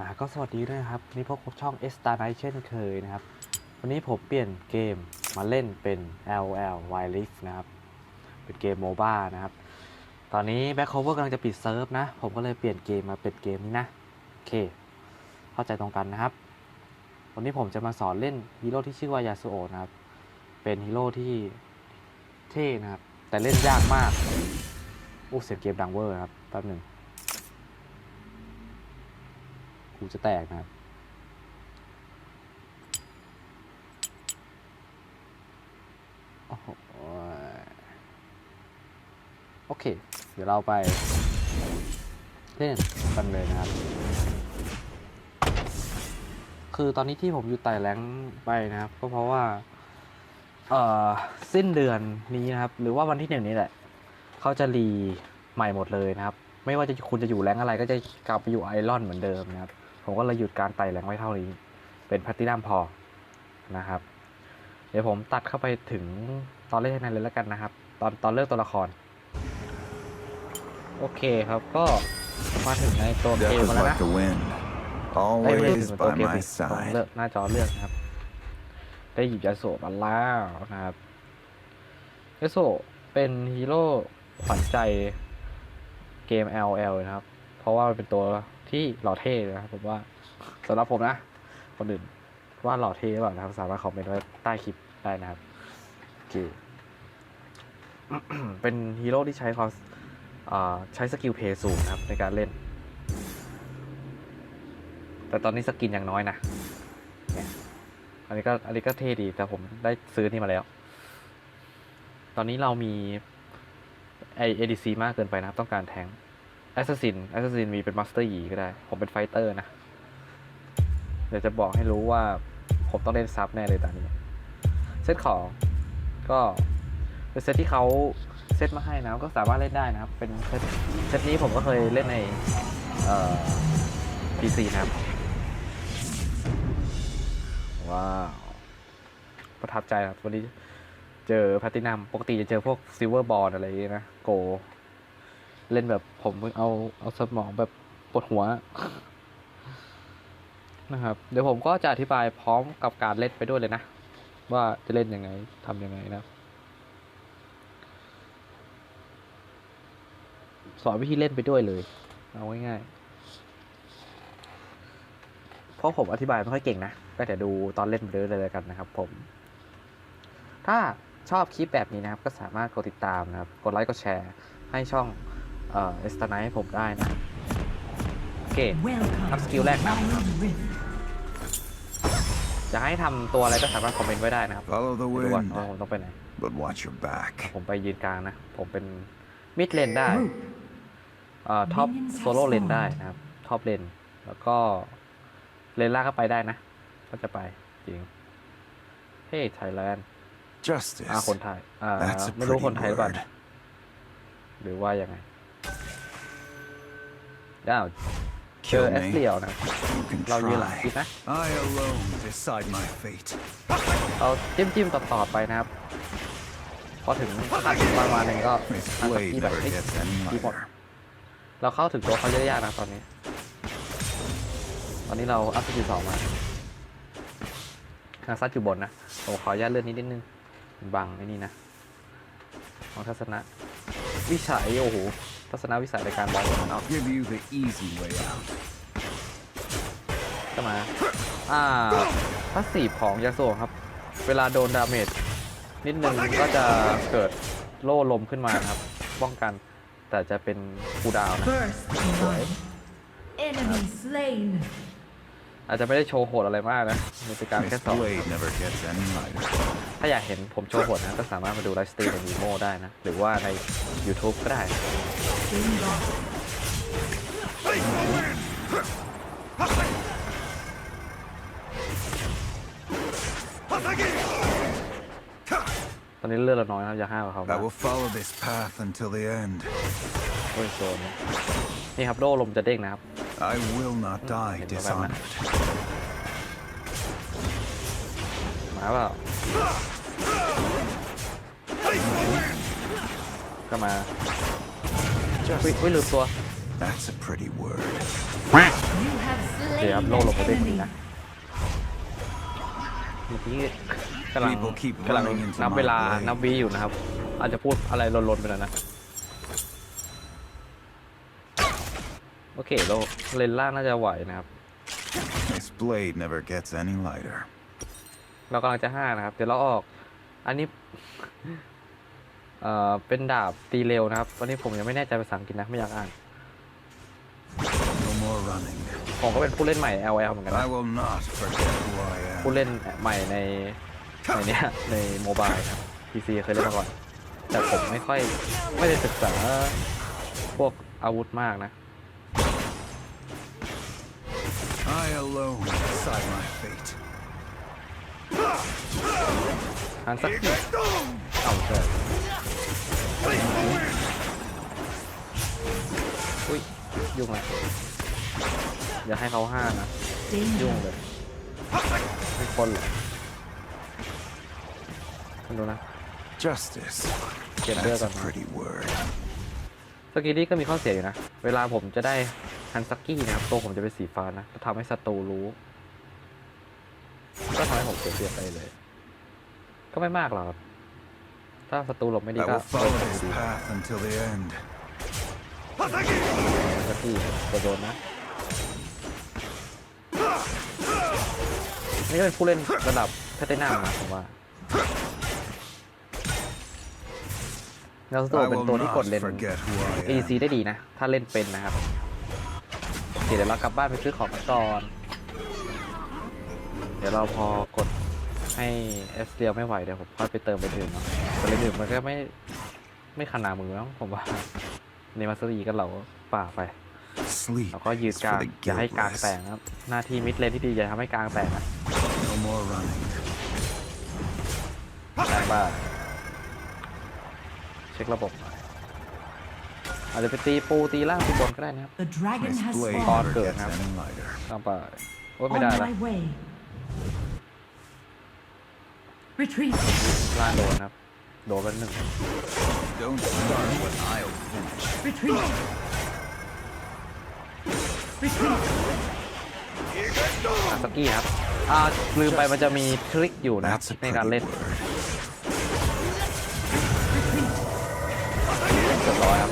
อ่าก็สวัสดีด้วยนะครับวันนี่พบกับช่อง S Star Night เช่นเคยนะครับ วันนี้ผมเปลี่ยนเกมมาเล่นเป็น LL Wild Rift นะครับ เป็นเกมโมบ้านะครับ ตอนนี้ Back Cover กำลังจะปิดเซิร์ฟนะ ผมก็เลยเปลี่ยนเกมมาเป็นเกมนี้นะ โอเค เข้าใจตรงกันนะครับ วันนี้ผมจะมาสอนเล่นฮีโร่ที่ชื่อว่ายาสุโอนะครับ เป็นฮีโร่ที่เท่นะครับ แต่เล่นยากมากอู้เสียงเกมดังเวอร์ครับแป๊บหนึ่ง กูจะแตกนะครับโอ้โหโอเค เดี๋ยวเราไปเล่นกันเลยนะครับ คือตอนนี้ที่ผมอยู่ไต่แรงไปนะครับ ก็เพราะว่า เอ่อ สิ้นเดือนนี้นะครับ หรือว่าวันที่หนึ่งนี้แหละ เขาจะรีใหม่หมดเลยนะครับ ไม่ว่าจะคุณจะอยู่แรงอะไรก็จะกลับไปอยู่ไอรอนเหมือนเดิมนะครับ ผมก็เลยหยุดการไต่แรงค์ไว้เท่านี้ เป็นแพลตตินัมพอนะครับ เดี๋ยวผมตัดเข้าไปถึงตอนเล่นในเลยแล้วกันนะครับ ตอนตอนเลือกตัวละคร โอเคครับก็มาถึงในตัวเก Death ม is แล้วนะ like the wind, เอ้ยไม่ได้ always ถึงตัว by เกม my สิตรงเลือก side. หน้าจอเลือกนะครับ ได้หยิบยาโสมาแล้วนะครับยาโสเป็นฮีโร่ขวัญใจเกม LL นะครับ เพราะว่ามันเป็นตัว ที่หล่อเท่นะครับผมว่าสำหรับผมนะ คนอื่นว่าหล่อเท่หรือเปล่านะครับ สามารถคอมเมนต์ไว้ใต้คลิปได้นะครับโอเคเป็นฮีโร่ที่ใช้ความอ่าใช้สกิลเพย์สูงนะครับในการเล่น แต่ตอนนี้สกินยังน้อยนะเนี่ยอันนี้ก็อันนี้ก็เท่ดี แต่ผมได้ซื้อนี่มาแล้ว ตอนนี้เรามีไอเอดีซีมากเกินไปนะครับ ต้องการแทง แอสซัสซินแอสซัสซินมีเป็นมาสเตอร์ยีก็ได้ ผมเป็นไฟเตอร์นะ เดี๋ยวจะบอกให้รู้ว่า ผมต้องเล่นซับแน่เลยตอนนี้ เซตของก็เป็นเซตที่เขาเซตมาให้นะก็สามารถเล่นได้นะครับ เป็นเซตเซตนี้ผมก็เคยเล่นในเอ่อ PC นะครับ ว้าว ประทับใจครับ วันนี้เจอแพลตินัม ปกติจะเจอพวกซิลเวอร์บอลอะไรนะ โก เล่นแบบผมเอาเอาสมองแบบปวดหัวนะครับ เดี๋ยวผมก็จะอธิบายพร้อมกับการเล่นไปด้วยเลยนะ ว่าจะเล่นยังไงทำยังไงนะสอนวิธีเล่นไปด้วยเลย เอาง่ายๆเพราะผมอธิบายไม่ค่อยเก่งนะ ก็แต่ดูตอนเล่นไปเรื่อยๆเลยกันนะครับผม ถ้าชอบคลิปแบบนี้นะครับ ก็สามารถกดติดตามนะครับ กดไลค์กดแชร์ให้ช่อง เอ่อเอสตาไนให้ผมได้นะ โอเค Welcome Up skill to แรกนะ Wild Rift. จะให้ทำตัวอะไรก็สามารถคอมเมนต์ไว้ได้นะครับ Follow the ดูก่อน wind, ว่าผมต้องไปไหน but watch your back. ผมไปยืนกลางนะ ผมเป็นมิดเลนได้ Group. เอ่อท็อป Minions โซโล่ have เลน spawned ได้นะครับ ท็อปเลน แล้วก็เลนล่างก็ไปได้นะ ก็จะไปจริง เฮ้ยไทยแลนด์ Justice. อ่าคนไทยอ่า That's a ไม่รู้ pretty คนไทยหรือเปล่า word. นะหรือว่ายังไง ด้าวเจอ Kill เอส me. เลียวนะ You can เรายืนหลังคิด try. นะ I alone decide my fate. เราจิ้มจิ้มต่อต่อๆไปนะครับ พอถึงขั้นประมาณหนึ่งก็ This อัน blade ที่แบบ never เฮ้ย gets any ที่หมด lighter. เราเข้าถึงตัวเขาเยอะแยะนะตอนนี้ ตอนนี้เราอัพสกิลสองมานาซัดอยู่บนนะผมขออนุญาตเลื่อนนิดนิดนึงมันบังไอ้นี่นะของทัศนะ วิสัยโอ้โห ทัศนวิสัยในการบอลมันเอา Give you the easy way out. ก็มา อ่าพาสซีฟของยาโซครับ เวลาโดนดาเมจนิดนึงก็จะเกิดโล่ลมขึ้นมานะครับ ป้องกัน แต่จะเป็นคูลดาวน์นะ First blood. Enemy slain. อาจจะไม่ได้โชว์โหดอะไรมากนะมีเป็นการแค่ This สอน blade never gets any lighter. ถ้าอยากเห็นผมโชว์โหดนะก็สามารถมาดูไลฟ์สตรีมในวีโมได้นะ หรือว่าใน YouTube ก็ได้ Bingo. ตอนนี้เลือดเราน้อยนะครับอย่าห้าวกับเขา I มาก will follow this path until the end. โอ้ยโซนนี่ครับโล่ลมจะเด้งนะครับ I will not die Ito ba, dishonored. มาเปล่าก็มาอุ้ยอุ้ยลืมตัว That's a pretty word. You have slain Yeah. นะครับโล่ลงไปได้ดีนะเมื่อกี้กำลัง People keep กำลัง running into นับเวลา my blade นับวิอยู่นะครับ อาจจะพูดอะไรลนๆไปแล้วนะ โอเคโลเลนล่างน่าจะไหวนะครับ This blade never gets any lighter. เรากำลังจะห้านะครับ เดี๋ยวเราออก อันนี้ เอ่อ เป็นดาบตีเร็วนะครับวันนี้ผมยังไม่แน่ใจภาษาอังกฤษนะ ไม่อยากอ่าน No more running. ผมก็เป็นผู้เล่นใหม่ LL เหมือนกันนะ I will not forget who I ผู้ am. เล่นใหม่ในในเนี้ยในโมบายครับ PC เคยเล่นมาก่อน แต่ผมไม่ค่อยไม่ได้ศึกษาพวกอาวุธมากนะ I alone decide my fate. ทางสักทีเอาเถอะอุ้ย ยุ่งเลยอย่าให้เขาห้านะ ยุ่ง Danger. เลยไม่คนเหรอคุณดูนะ Justice. Get That's rid a of pretty word. สกีนี่ก็มีข้อเสียอยู่นะ เวลาผมจะได้ฮันซักกี้นะครับ ตัวผมจะเป็นสีฟ้านะจะทำให้ศัตรูรู้ ก็ทำให้ผมเสียเปรียบไปเลย ก็ไม่มากหรอกครับถ้าศัตรูหลบไม่ดี I ก็ will follow this path until the end. ฮันซักกี้จะโดนนะ นี่ก็เป็นผู้เล่นระดับแพทเทนัมนะผมว่าแล้วตัว I เป็น will ตัวที่กด not เลน forget who I AC am. ได้ดีนะ ถ้าเล่นเป็นนะครับโอเคเดี๋ยวเรากลับบ้านไปซื้อของกันก่อน เดี๋ยวเราพอกดให้เอสเดียวไม่ไหวเดี๋ยวผมค่อยไปเติมไปอื่นเนาะแต่เลนอื่นมันก็ไม่ไม่ขนาดมือแล้วผมว่าในมาสตีก็เราป่าไป Sleep แล้วก็ยืน is กลาง for the อย่าให้กลางแต guiltless. กนะครับหน้าที่มิดเลนที่ดีอย่าทำให้กลางแตกนะ No more running. แตกบ้าเช็คระบบหน่อยอาจจะไปตีปูตีล่างตีบนก็ได้นะครับ The dragon This has blade spawned. never good, gets huh? any lighter. ตามไปโอ้ยไม่ On ได้ละ my way. Retreat. ล่างโดนครับ โดนไปหนึ่ง Don't start what I'll finish. Retreat. Retreat. อาสกี้ครับ อ่าลืมไปมันจะมีทริคอยู่นะครับ That's a ในการเล่น pretty word. เรียบร้อยครับ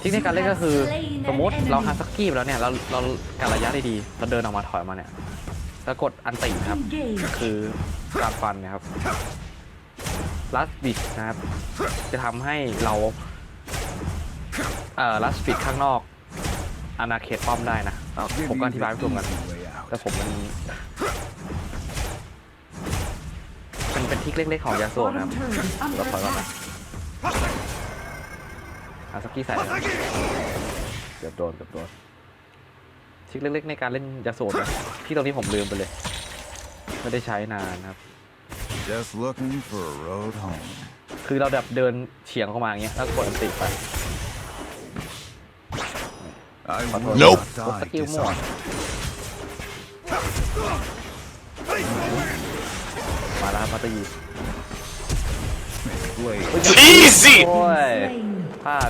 ทริคในการเล่นก็คือ สมมติเราฮาสกี้ไปแล้วเนี่ย เราเราการระยะได้ดี เราเดินออกมาถอยมาเนี่ย แล้วกดอันติครับ คือการฟันนะครับลัสบิดนะครับ จะทำให้เราเอ่อลัสบิดข้างนอกอาณาเขตป้อมได้นะผมก็อธิบายไม่ the ถูกกันแต่ผมมันเป็นเป็นทิกเล็กๆของยาโซนะครับ Bottom turret is under Lo fa, attack. อาสกี้ใส่เกือบโดนเกือบโดน ทริกเล็กๆในการเล่นยาโซะนะที่ตรงนี้ผมลืมไปเลย ไม่ได้ใช้นานนะครับ Just looking for a road home. คือเราแบบเดินเฉียงเข้ามาอย่างเงี้ยแล้วกดอันติไป I But will Nope. not What's die the kill more? dishonored. มาแล้วครับมาตยี This blade Easy! โอ้ย Slain. พลาด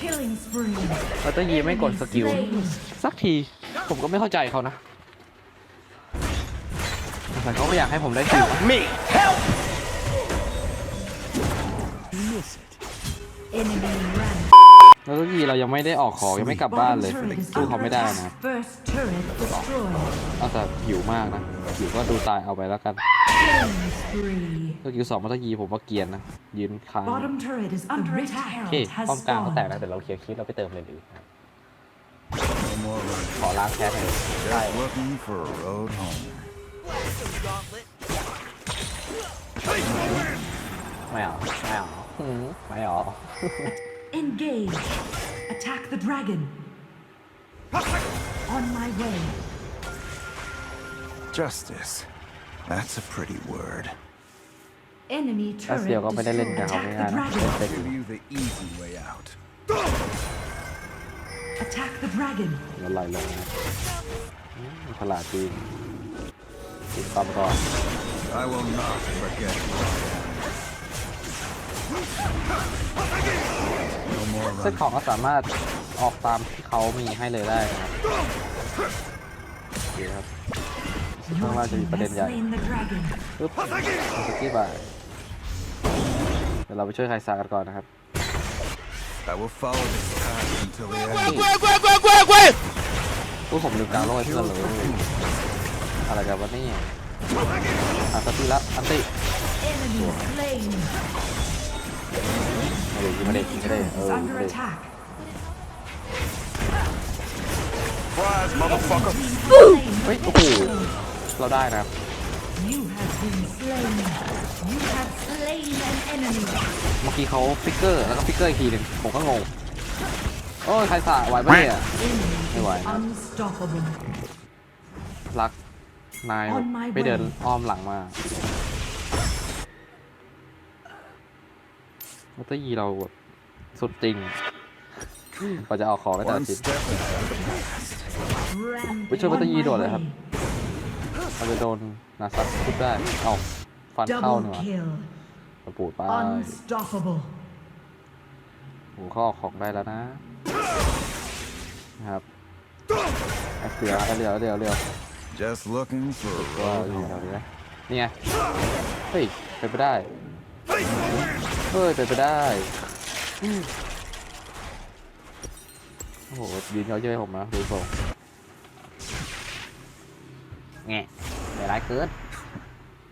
Killing spree. มาตยีไม่กดสกิล Slain. สักที ผมก็ไม่เข้าใจเขานะแต่เขาก็อยากให้ผมได้คิว Me! Help! Enemy ran. แล้วตยีเรายังไม่ได้ออกของยังไม่กลับบ้านเลย Bottom turret is สู้เขา under ไม่ได้ attack. นะครับ First turret destroyed. เอาแต่หิวมากนะหิวก็ดูตายเอาไปแล้วกัน Killing spree. สกิลสองมาตยีผมว่าเกรียนนะยืนค้าง Bottom turret is under attack. โอเค Has ป้อมกลางก็แตก spawned. แล้วแต่เราเคลียร์คลิปเราไปเติมเลยดี ขอล้างแค้นหน่อยได้ Just looking for a road home. ไม่เอาไม่เอาหืมไม่เอา Engage. Attack the dragon. On my way. Justice. That's a pretty word. Enemy รัส turret เซียก็ไม่ได้เล่นกับ destroyed. เขา Attack ง่าย the ๆนะเป็น dragon. เซ็ก Give you the easy way out. Attack the dragon. แล้วลอยลงนะฉลาดจริงติดตามก่อน I will not forget who I am. No more ซึ่งของก็สามารถออกตามที่เขามีให้เลยได้นะครับเคครับ Your Không ai thì team bật has đèn dài. slain the dragon. ปึ๊บสกี้บายเดี๋ยวเราไปช่วยใครซากันก่อนนะครับ I will follow this path until the end. พวกผมลืมกลางโลกให้เพื่อนเลยอะไรกันวะเนี่ยอันตติละอันติ Enemy slain. ไม่ได้ยิงไม่ได้ยิงไม่ได้ Turret เอ is อ under ไม่ได้ attack. Surprise, motherfucker! Slain. เฮ้ยโอ้โหเราได้นะครับ You have been slain. You have slain an enemy. เมื่อกี้เขาฟิกเกอร์แล้วก็ฟิกเกอร์อีกทีหนึ่งผมก็งงโอ้ยใครสาไหวปะเนี่ย Enemy ไม่ไหวนะ unstoppable. รักนาย On my ไม่เดิน way อ้อมหลังมาวัตยีเราแบบสุดจริงกว่าจะเอาของได้แต่ One ละชิ้น step ahead of the past. Rampage. Which one On do you my do it, huh? way. เราจะโดนนาซัดทุบได้ เอ้า ฟันเข้า Double นี่หว่า kill. กระปูดไป Unstoppable. หูข้อของได้แล้วนะนะครับไอ้เสือไอ้เรียวไอ้เรียวไอ้เรียว Just looking for a ก็ road อยู่ home. แถวนี้นะนี่ไง เฮ้ยเป็นไปได้ เฮ้ยเป็นไปได้อืมโอ้โหยืนเยอะเย้ยผมนะดูทรงแง่เดี๋ยวร้ายเกิน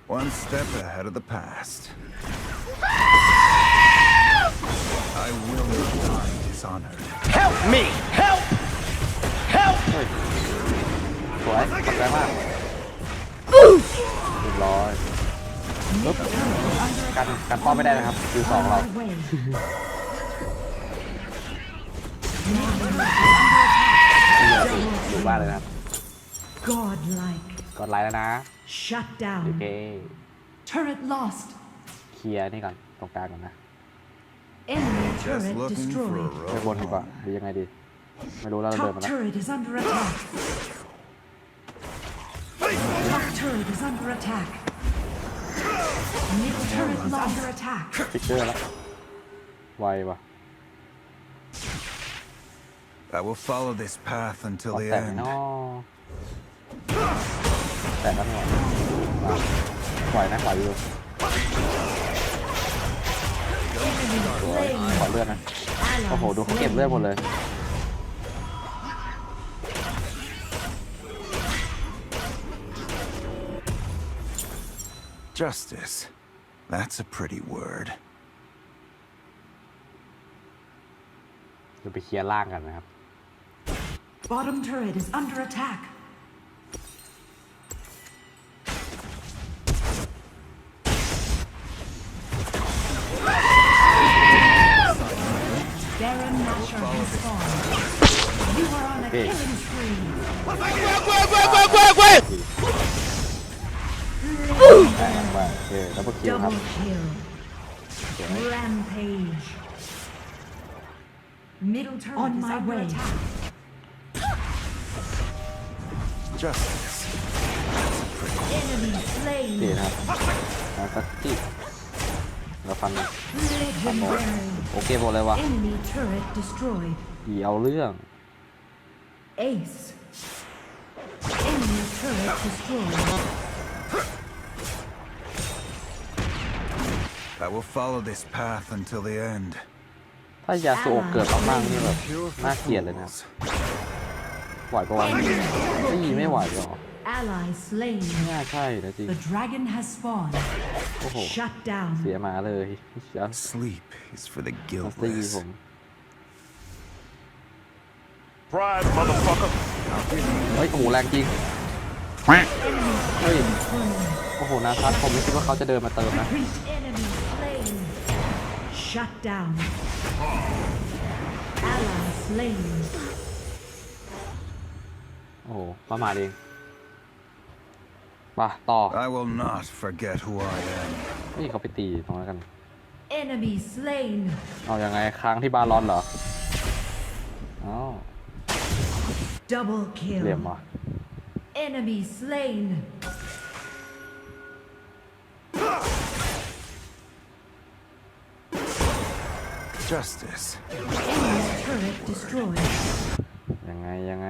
One step ahead of the past. I will not die dishonored. เฮ้ยสวยขอบใจมากเรียบร้อยปึ๊บกันกันป้อมไม่ได้นะครับคิวสองเรา On my way. ที่เรา อยู่บ้านเลยนะครับ Godlike. กดไลค์แล้วนะ Shut โอ down. เค Turret lost. เคลียร์นี่ก่อนตรงกลางก่อนนะ Enemy Just turret looking for a destroyed. ไปบน road ดีกว่า home. หรือยังไงดี ไม่รู้แล้วเราเดิน Top มาแล้ว turret is under attack. Top turret is under attack. Middle turret is under attack. ฟิกเกอร์แล้วไวว่ะ I will follow this path until ขอ the แตกไหม end. เนาะ แตกแล้วไม่ไหวอะไหวนะไหวอยู่ Enemy สวย slain. ขอเลือดนะ Ally โอ้โห ดูเขาเก็บเลือดหมดเลย Justice. That's a pretty word. จะไปเคลียร์ล่างกันนะครับ Bottom turret is under attack. Baron Nashor has spawned. You are on a Okay. killing spree. แตกไปโอเคดับเบิลคิวครับ Double kill. สวย Rampage. Middle turret on my way. Attack. Justice. Enemy โอเค slain. นะครับแล้วก็ที่ เราฟัน Legendary. โอเคหมดเลยว่ะ Enemy turret destroyed. อีเอาเรื่อง Ace. Enemy turret destroyed. I will follow this path until the end. ถ้ายาสูโอะเกิดมากๆนี่แบบ Pure น่า for เกลียดเลยนะ fools. ไหวปะวะไม่ยีไม่ไหวหรอ Ally slain. ไม่น่าใช่นะจริง The dragon has spawned. โอ้โห Shut down. เสียหมาเลยจัส Sleep is for the มัสตี guiltless. ผม Surprise, motherfucker! เฮ้ยโอ้โหแรงจริง เฮ้ย โอ้โหนาซัดผมไม่คิดว่าเขาจะเดินมาเติมนะ Enemy slain. Shut down. Ally slain. โอ้โหประมาทเอง ป่ะต่อ I will not forget who I am. เฮ้ยเขาไปตีตรงนั้นกัน Enemy slain. เอายังไงค้างที่บาลอนเหรออ้าว Double เหลี่ยม kill. ว่ะ Enemy slain. Justice. Enemy turret destroyed. ยังไงยังไง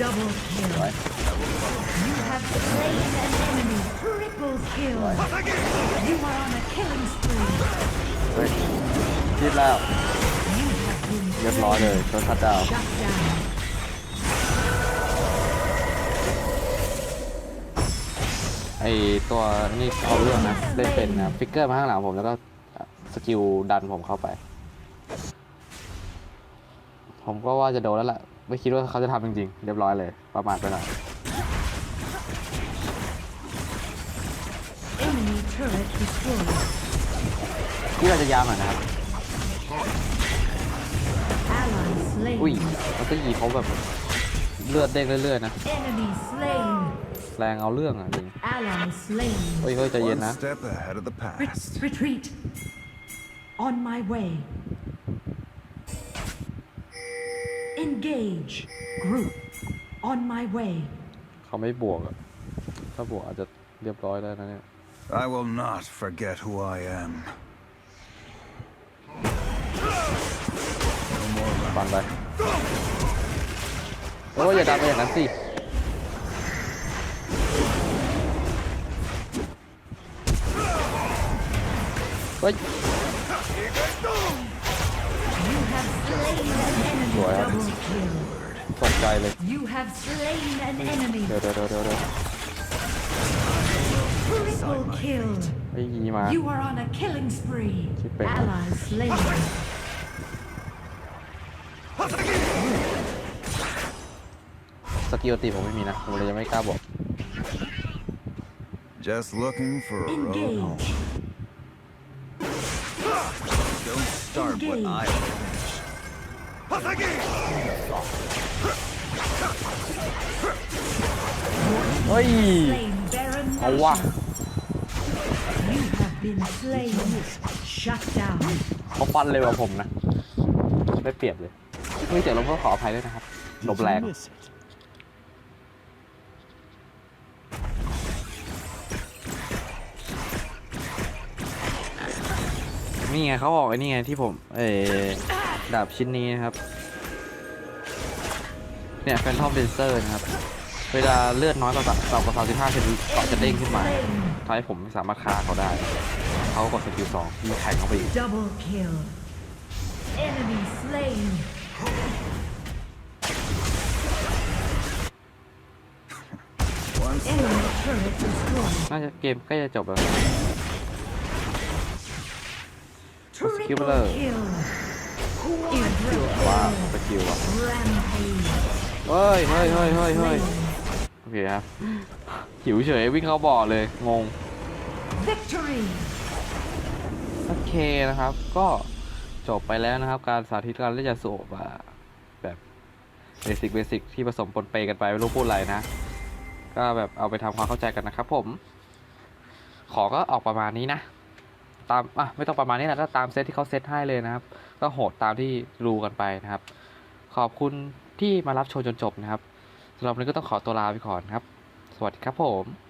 Double kill. You have slain an enemy. Triple kill. You are on a killing spree. เฮ้ยคิดแล้ว You have been เรียบร้อยเลยโดนคัดดาวน์ shut down. ไอตัวนี่เอาเรื่องนะเล่นเป็นนะฟิกเกอร์มาข้างหลังผมแล้วก็สกิลดันผมเข้าไป ผมก็ว่าจะโดนแล้วแหละ ไม่คิดว่าเขาจะทำจริงๆ เรียบร้อยเลย ประมาทไปหน่อย Enemy turret destroyed. ที่เราจะยามหน่อยนะครับ Ally อุ้ย slain. แล้วก็ยีเขาแบบเลือดเด้งเรื่อยๆนะ Enemy slain. แรงเอาเรื่องอะจริง Ally slain. เฮ้ยเฮ้ยใจเย็น One นะ step ahead of the Ret- past. retreat. On my way. Engage. Group. On my way. เขาไม่บวกอะถ้าบวกอาจจะเรียบร้อยได้นะเนี่ย I will not forget who I am. No more ฟันไปโอ้ยอย่าดันไปอย่างนั้นสิเฮ้ย an enemy. Rồi, à. Double kill. ตกใจเลย You have slain an enemy. เดี๋ยวเดี๋ยวเดี๋ยวเดี๋ยวเดี๋ยว Triple kill. ไอ้ยีมา You are on a killing spree. Keep it. Ally slain. สกิลตีผมไม่มีนะ ผมเลยยังไม่กล้าบอก Just looking for a road home. Engage. Don't start what I Engage. finished. เฮ้ย Slain Baron เอาว่ะ Nashor. You have been slain. Shut down. เขาฟันเร็วกว่าผมนะได้เปรียบเลยเฮ้ยแต่เราก็ขออภัยด้วยนะครับลมแรง นี่ไงเขาบอกไอ้นี่ไงที่ผม เออ ดาบชิ้นนี้นะครับ เนี่ยแฟนทอมเดนเซอร์นะครับ เวลาเลือดน้อยกว่าต่ำกว่า35เซนเกาะจะเด้งขึ้นมาทำให้ผมไม่สามารถฆ่าเขาได้ เขาก็กดสกิลสองยิงแทงเข้าไปอีก Double kill. Enemy slain. Once Enemy turret destroyed. น่าจะเกมใกล้จะจบแล้ว Triple Skipper. kill. ว่า Quadruple สกิลอะ rampage. เฮ้ยเฮ้ยเฮ้ยเฮ้ยเฮ้ยโอเคครับหิวเฉยวิ่งเข้าบ่อเลยงง Victory. โอเคนะครับก็จบไปแล้วนะครับ การสาธิตการเล่นยาสูบอะแบบเบสิกเบสิกที่ผสมปนเปกันไปไม่รู้พูดอะไรนะ ก็แบบเอาไปทำความเข้าใจกันนะครับผม ขอก็ออกประมาณนี้นะ ตามอะไม่ต้องประมาณนี้แหละก็ตามเซตที่เขาเซตให้เลยนะครับ ก็โหดตามที่รู้กันไปนะครับ ขอบคุณที่มารับชมจนจบนะครับสำหรับวันนี้ก็ต้องขอตัวลาไปก่อนครับ สวัสดีครับผม